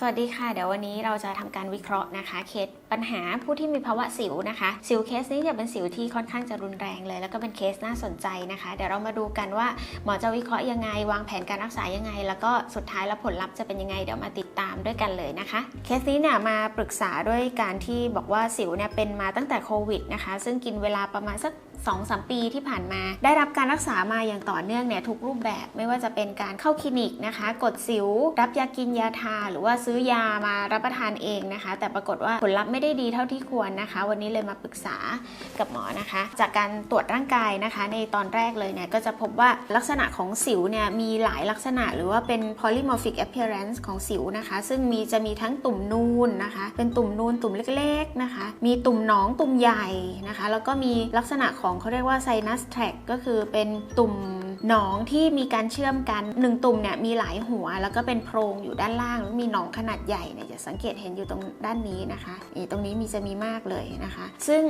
สวัสดีค่ะเดี๋ยววันนี้เราจะทำการวิเคราะห์นะคะ เคสปัญหาผู้ที่มีภาวะสิวนะคะ สิวเคสนี้จะเป็นสิวที่ค่อนข้างจะรุนแรงเลย แล้วก็เป็นเคสน่าสนใจนะคะ เดี๋ยวเรามาดูกันว่าหมอจะวิเคราะห์ยังไง วางแผนการรักษายังไง แล้วก็สุดท้ายแล้วผลลัพธ์จะเป็นยังไงเดี๋ยวมาติดตามด้วยกันเลยนะคะ เคสนี้เนี่ยมาปรึกษาด้วยการที่บอกว่าสิวเนี่ยเป็นมาตั้งแต่โควิดนะคะ ซึ่งกินเวลาประมาณสัก 2 3ปีที่ผ่านมา ได้รับการรักษามาอย่างต่อเนื่องเนี่ยทุกรูปแบบไม่ว่าจะเป็นการเข้าคลินิกนะคะ กดสิว รับยากินยาทา หรือว่าซื้อยามารับประทานเองนะคะ แต่ปรากฏว่าผลลัพธ์ไม่ได้ดีเท่าที่ควรนะคะ วันนี้เลยมาปรึกษากับหมอนะคะ จากการตรวจร่างกายนะคะ ในตอนแรกเลยเนี่ยก็จะพบว่าลักษณะของสิวเนี่ยมีหลายลักษณะ หรือว่าเป็น polymorphic appearance ของสิวนะคะ ซึ่งมีจะมีทั้งตุ่มนูนนะคะ เป็นตุ่มนูนตุ่มเล็กๆนะคะ มีตุ่มหนองตุ่มใหญ่นะคะ แล้วก็มีลักษณะของเขาเรียกว่าไซนัสแท็กก็คือเป็นตุ่ม หนองที่มีการเชื่อมกันหนึ่งตุ่มเนี่ยมีหลายหัว แล้วก็เป็นโพรงอยู่ด้านล่างแล้วมีหนองขนาดใหญ่เนี่ยจะสังเกตเห็นอยู่ตรงด้านนี้นะคะนี่ตรงนี้มีจะมีมากเลยนะคะ ซึ่ง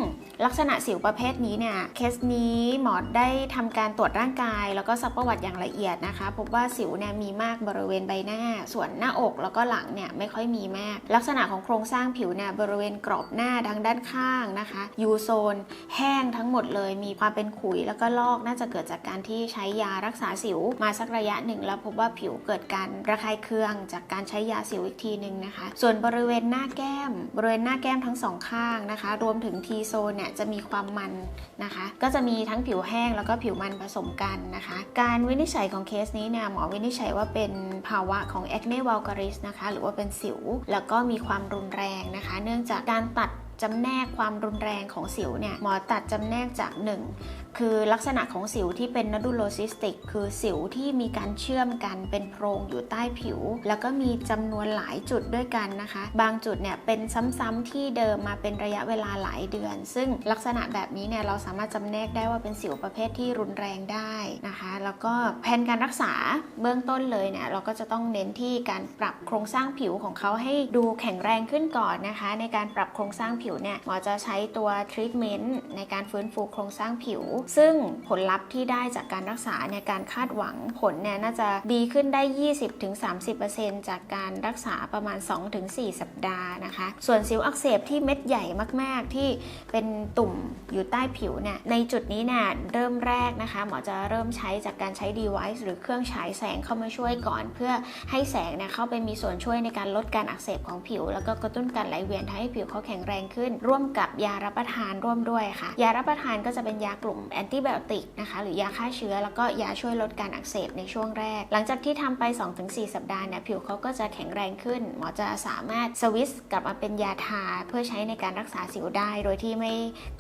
ลักษณะสิวประเภทนี้เนี่ยเคสนี้หมอได้ทำการตรวจร่างกาย แล้วก็ซักประวัติอย่างละเอียดนะคะ พบว่าสิวเนี่ยมีมากบริเวณใบหน้า ส่วนหน้าอกแล้วก็หลังเนี่ยไม่ค่อยมีมาก ลักษณะของโครงสร้างผิวเนี่ยบริเวณกรอบหน้าทางด้านข้างนะคะยูโซนแห้งทั้งหมดเลย มีความเป็นขุยแล้วก็ลอกน่าจะเกิดจากการที่ใช้ยารักษาสิวมาสักระยะหนึ่ง แล้วพบว่าผิวเกิดการระคายเคือง จากการใช้ยาสิวอีกทีหนึ่งนะคะ ส่วนบริเวณหน้าแก้ม บริเวณหน้าแก้มทั้งสองข้างนะคะ รวมถึงทีโซนเนี่ยจะมีความมันนะคะ ก็จะมีทั้งผิวแห้งแล้วก็ผิวมันผสมกันนะคะ การวินิจฉัยของเคสนี้เนี่ยหมอวินิจฉัยว่าเป็นภาวะของ acne vulgaris นะคะ หรือว่าเป็นสิว แล้วก็มีความรุนแรงนะคะ เนื่องจากการตัด จำแนกความรุนแรงของสิวเนี่ยหมอตัดจำแนกจาก 1 คือลักษณะของสิวที่เป็น nodulocytic คือสิวที่มีการเชื่อมกันเป็นโพรงอยู่ใต้ผิว แล้วก็มีจำนวนหลายจุดด้วยกันนะคะ บางจุดเนี่ยเป็นซ้ำๆที่เดิมมาเป็นระยะเวลาหลายเดือน ซึ่งลักษณะแบบนี้เนี่ยเราสามารถจำแนกได้ว่าเป็นสิวประเภทที่รุนแรงได้นะคะ แล้วก็แผนการรักษาเบื้องต้นเลยเนี่ยเราก็จะต้องเน้นที่การปรับโครงสร้างผิวของเขาให้ดูแข็งแรงขึ้นก่อนนะคะ ในการปรับโครงสร้างผิวเนี่ยหมอจะใช้ตัวทรีทเมนต์ในการฟื้นฟูโครงสร้างผิว ซึ่งผลลัพธ์ที่ได้จากการรักษาเนี่ยการคาดหวังผลเนี่ยน่าจะดีขึ้นได้ 20-30%จากการรักษาประมาณ 2-4 สัปดาห์นะคะ ส่วนสิวอักเสบที่เม็ดใหญ่มาก ๆ ที่เป็นตุ่มอยู่ใต้ผิวเนี่ยในจุดนี้เนี่ยเริ่มแรกนะคะ หมอจะเริ่มใช้จากการใช้ device หรือเครื่องฉายแสงเข้ามาช่วยก่อน เพื่อให้แสงเนี่ยเข้าไปมีส่วนช่วยในการลดการอักเสบของผิว แล้วก็กระตุ้นการไหลเวียนทำให้ผิวเขาแข็งแรงขึ้น ร่วมกับยารับประทานร่วมด้วยค่ะ ยารับประทานก็จะเป็นยากลุ่มแอนติไบโอติกนะคะหรือยาฆ่าเชื้อแล้วก็ยาช่วยลดการอักเสบในช่วงแรก หลังจากที่ทำไป 2-4 สัปดาห์เนี่ยผิวเขาก็จะแข็งแรงขึ้น หมอจะสามารถสวิสกลับมาเป็นยาทาเพื่อใช้ในการรักษาสิวได้ โดยที่ไม่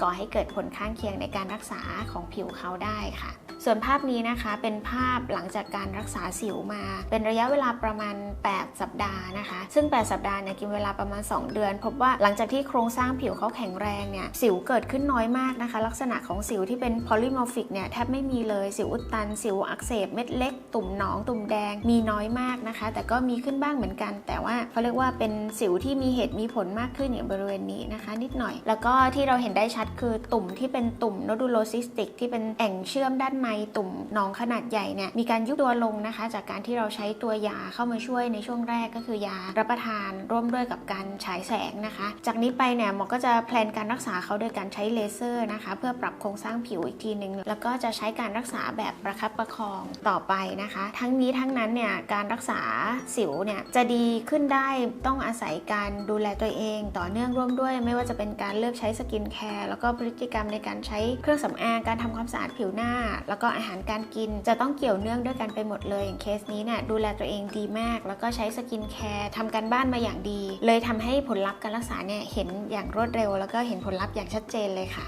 ก่อให้เกิดผลข้างเคียงในการรักษาของผิวเขาได้ค่ะ ส่วนภาพนี้นะคะเป็นภาพหลังจากการรักษาสิวมา เป็นระยะเวลาประมาณ 8 สัปดาห์นะคะ ซึ่ง 8 สัปดาห์เนี่ยกินเวลาประมาณ 2 เดือน พบว่าหลังจากที่โครงสร้างผิวเขาแข็งแรงเนี่ยสิวเกิดขึ้นน้อยมากนะคะ ลักษณะของสิวที่เป็น polymorphic เนี่ยแทบไม่มีเลยสิวอุดตัน สิวอักเสบเม็ดเล็ก ตุ่มหนองตุ่มแดงมีน้อยมากนะคะ แต่ก็มีขึ้นบ้างเหมือนกัน แต่ว่าเขาเรียกว่าเป็นสิวที่มีเหตุมีผลมากขึ้นอย่างบริเวณนี้นะคะ นิดหน่อย แล้วก็ที่เราเห็นได้ชัดคือตุ่มที่เป็นตุ่ม nodulocytic ที่เป็นแอ่งเชื่อมด้านในตุ่มหนองขนาดใหญ่เนี่ยมีการยุบตัวลงนะคะ จากการที่เราใช้ตัวยาเข้ามาช่วยในช่วงแรกก็คือยารับประทานร่วมด้วยกับการฉายแสงนะคะ จากนี้ไปเนี่ยหมอก็จะแพลนการรักษาเขาโดยการใช้เลเซอร์นะคะ เพื่อปรับโครงสร้างผิวอีกทีหนึ่งแล้วก็จะใช้การรักษาแบบประคับประคองต่อไปนะคะ ทั้งนี้ทั้งนั้นเนี่ยการรักษาสิวเนี่ยจะดีขึ้นได้ต้องอาศัยการดูแลตัวเอง ต่อเนื่องร่วมด้วย ไม่ว่าจะเป็นการเลือกใช้สกินแคร์แล้วก็พฤติกรรมในการใช้เครื่องสำอางการทำความสะอาดผิวหน้า แล้วก็อาหารการกินจะต้องเกี่ยวเนื่องด้วยกันไปหมดเลยอย่างเคสนี้เนี่ยดูแลตัวเองดีมาก แล้วก็ใช้สกินแคร์ทำการบ้านมาอย่างดี เลยทำให้ผลลัพธ์การรักษาเนี่ยเห็นอย่างอย่างรวดเร็ว แล้วก็เห็นผลลัพธ์อย่างชัดเจนเลยค่ะ